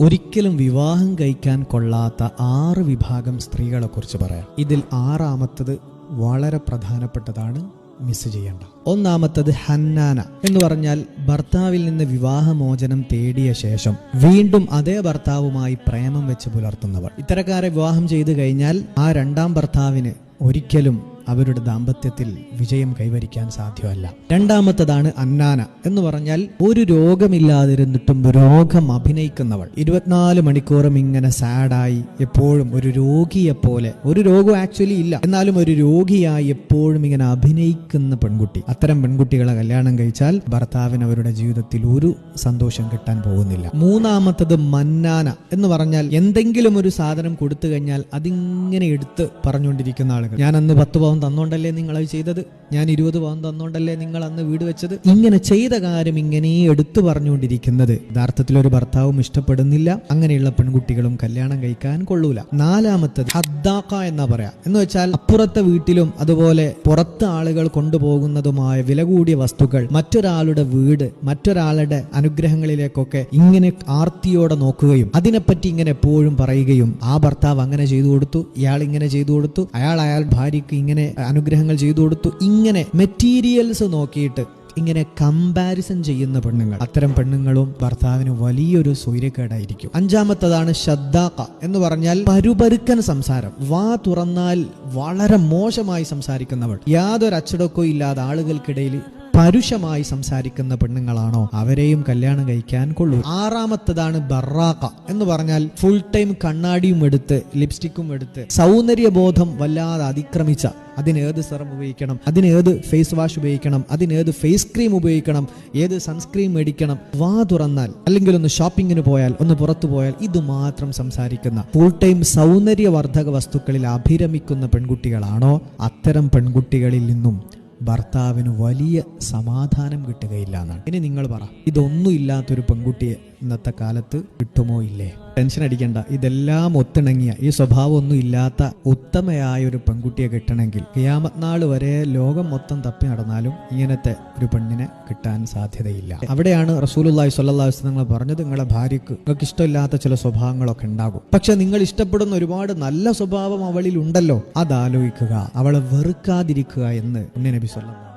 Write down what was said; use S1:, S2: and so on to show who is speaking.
S1: ഒരിക്കലും വിവാഹം കഴിക്കാൻ കൊള്ളാത്ത ആറ് വിഭാഗം സ്ത്രീകളെ കുറിച്ച് പറയാം. ഇതിൽ ആറാമത്തത് വളരെ പ്രധാനപ്പെട്ടതാണ് മിസ് ചെയ്യേണ്ട. ഒന്നാമത്തത് ഹന്നാന എന്ന് പറഞ്ഞാൽ ഭർത്താവിൽ നിന്ന് വിവാഹമോചനം തേടിയ ശേഷം വീണ്ടും അതേ ഭർത്താവുമായി പ്രേമം വെച്ച് പുലർത്തുന്നവർ ഇത്തരക്കാരെ വിവാഹം ചെയ്തു കഴിഞ്ഞാൽ ആ രണ്ടാം ഭർത്താവിന് ഒരിക്കലും അവരുടെ ദാമ്പത്യത്തിൽ വിജയം കൈവരിക്കാൻ സാധ്യമല്ല. രണ്ടാമത്തതാണ് അന്നാന എന്ന് പറഞ്ഞാൽ ഒരു രോഗമില്ലാതിരുന്നിട്ടും രോഗം അഭിനയിക്കുന്നവൾ. ഇരുപത്തിനാല് മണിക്കൂറും ഇങ്ങനെ സാഡായി എപ്പോഴും ഒരു രോഗിയെ പോലെ. ഒരു രോഗം ആക്ച്വലി ഇല്ല. എന്നാലും ഒരു രോഗിയായി എപ്പോഴും ഇങ്ങനെ അഭിനയിക്കുന്ന പെൺകുട്ടി. അത്തരം പെൺകുട്ടികളെ കല്യാണം കഴിച്ചാൽ ഭർത്താവിന് അവരുടെ ജീവിതത്തിൽ ഒരു സന്തോഷം കിട്ടാൻ പോകുന്നില്ല. മൂന്നാമത്തത് മന്നാന എന്ന് പറഞ്ഞാൽ എന്തെങ്കിലും ഒരു സാധനം കൊടുത്തു കഴിഞ്ഞാൽ അതിങ്ങനെ എടുത്ത് പറഞ്ഞുകൊണ്ടിരിക്കുന്ന ആളുകൾ. ഞാൻ അന്ന് പത്ത് പവൻ തന്നോണ്ടല്ലേ നിങ്ങൾ അത് ചെയ്തത്? ഞാൻ ഇരുപത് പവൻ തന്നോണ്ടല്ലേ നിങ്ങൾ അന്ന് വീട് വെച്ചത്? ഇങ്ങനെ ചെയ്ത കാര്യം ഇങ്ങനെ എടുത്തു പറഞ്ഞുകൊണ്ടിരിക്കുന്നത്. യഥാർത്ഥത്തിൽ ഒരു ഭർത്താവും ഇഷ്ടപ്പെടുന്നില്ല. അങ്ങനെയുള്ള പെൺകുട്ടികളും കല്യാണം കഴിക്കാൻ കൊള്ളൂല. നാലാമത്തത് ഹദ്ദാക്ക എന്നാ പറയാ. എന്ന് വെച്ചാൽ അപ്പുറത്തെ വീട്ടിലും അതുപോലെ പുറത്ത് ആളുകൾ കൊണ്ടുപോകുന്നതുമായ വില കൂടിയ വസ്തുക്കൾ മറ്റൊരാളുടെ വീട് മറ്റൊരാളുടെ അനുഗ്രഹങ്ങളിലേക്കൊക്കെ ഇങ്ങനെ ആർത്തിയോടെ നോക്കുകയും അതിനെപ്പറ്റി ഇങ്ങനെ എപ്പോഴും പറയുകയും ആ ഭർത്താവ് അങ്ങനെ ചെയ്തു കൊടുത്തു ഇയാൾ ഇങ്ങനെ ചെയ്തു കൊടുത്തു അയാൾ അയാൾ ഭാര്യയ്ക്ക് ഇങ്ങനെ അനുഗ്രഹങ്ങൾ ചെയ്തു കൊടുത്തു. ഇങ്ങനെ മെറ്റീരിയൽസ് നോക്കിയിട്ട് ഇങ്ങനെ കമ്പാരിസൺ ചെയ്യുന്ന പെണ്ണുങ്ങൾ. അത്തരം പെണ്ണുങ്ങളും ഭർത്താവിന് വലിയൊരു സൂര്യക്കേടായിരിക്കും അഞ്ചാമത്തതാണ് ശദ്ദാക്ക എന്ന് പറഞ്ഞാൽ പരുപരുക്കൻ സംസാരം. വാ തുറന്നാൽ വളരെ മോശമായി സംസാരിക്കുന്നവൾ. യാതൊരു അച്ചടക്കവും ഇല്ലാതെ ആളുകൾക്കിടയിൽ പരുഷമായി സംസാരിക്കുന്ന പെണ്ണുങ്ങളാണോ? അവരെയും കല്യാണം കഴിക്കാൻ കൊള്ളൂ. ആറാമത്തതാണ് ബറാക്ക എന്ന് പറഞ്ഞാൽ ഫുൾ ടൈം കണ്ണാടിയും എടുത്ത് ലിപ്സ്റ്റിക്കും എടുത്ത് സൗന്ദര്യബോധം വല്ലാതെ അതിക്രമിച്ച അതിനേത് സെറം ഉപയോഗിക്കണം അതിനേത് ഫേസ് വാഷ് ഉപയോഗിക്കണം അതിനേത് ഫേസ് ക്രീം ഉപയോഗിക്കണം ഏത് സൺസ്ക്രീം മേടിക്കണം വാ തുറന്നാൽ അല്ലെങ്കിൽ ഒന്ന് ഷോപ്പിങ്ങിന് പോയാൽ ഒന്ന് പുറത്തു പോയാൽ ഇത് മാത്രം സംസാരിക്കുന്ന ഫുൾ ടൈം സൗന്ദര്യവർദ്ധക വസ്തുക്കളിൽ അഭിരമിക്കുന്ന പെൺകുട്ടികളാണോ? അത്തരം പെൺകുട്ടികളിൽ നിന്നും ഭർത്താവിന് വലിയ സമാധാനം കിട്ടുകയില്ല എന്നാണ്. ഇനി നിങ്ങൾ പറ ഇതൊന്നും ഇല്ലാത്തൊരു പെൺകുട്ടിയെ ഇന്നത്തെ കാലത്ത് കിട്ടുമോ ഇല്ലേ? ടെൻഷൻ അടിക്കണ്ട. ഇതെല്ലാം ഒത്തിണങ്ങിയ ഈ സ്വഭാവം ഒന്നും ഇല്ലാത്ത ഉത്തമയായ ഒരു പെൺകുട്ടിയെ കിട്ടണമെങ്കിൽ കിയാമത്നാൾ വരെ ലോകം മൊത്തം തപ്പി നടന്നാലും ഇങ്ങനത്തെ ഒരു പെണ്ണിനെ കിട്ടാൻ സാധ്യതയില്ല. അവിടെയാണ് റസൂലുല്ലാഹി സ്വല്ലല്ലാഹു നിങ്ങൾ പറഞ്ഞത് നിങ്ങളെ ഭാര്യക്ക് നിങ്ങൾക്ക് ഇഷ്ടമില്ലാത്ത ചില സ്വഭാവങ്ങളൊക്കെ ഉണ്ടാകും. പക്ഷെ നിങ്ങൾ ഇഷ്ടപ്പെടുന്ന ഒരുപാട് നല്ല സ്വഭാവം അവളിൽ ഉണ്ടല്ലോ അതാലോചിക്കുക. അവളെ വെറുക്കാതിരിക്കുക എന്ന് ഉണ്ണി നബി സ്വല്ലല്ലാഹു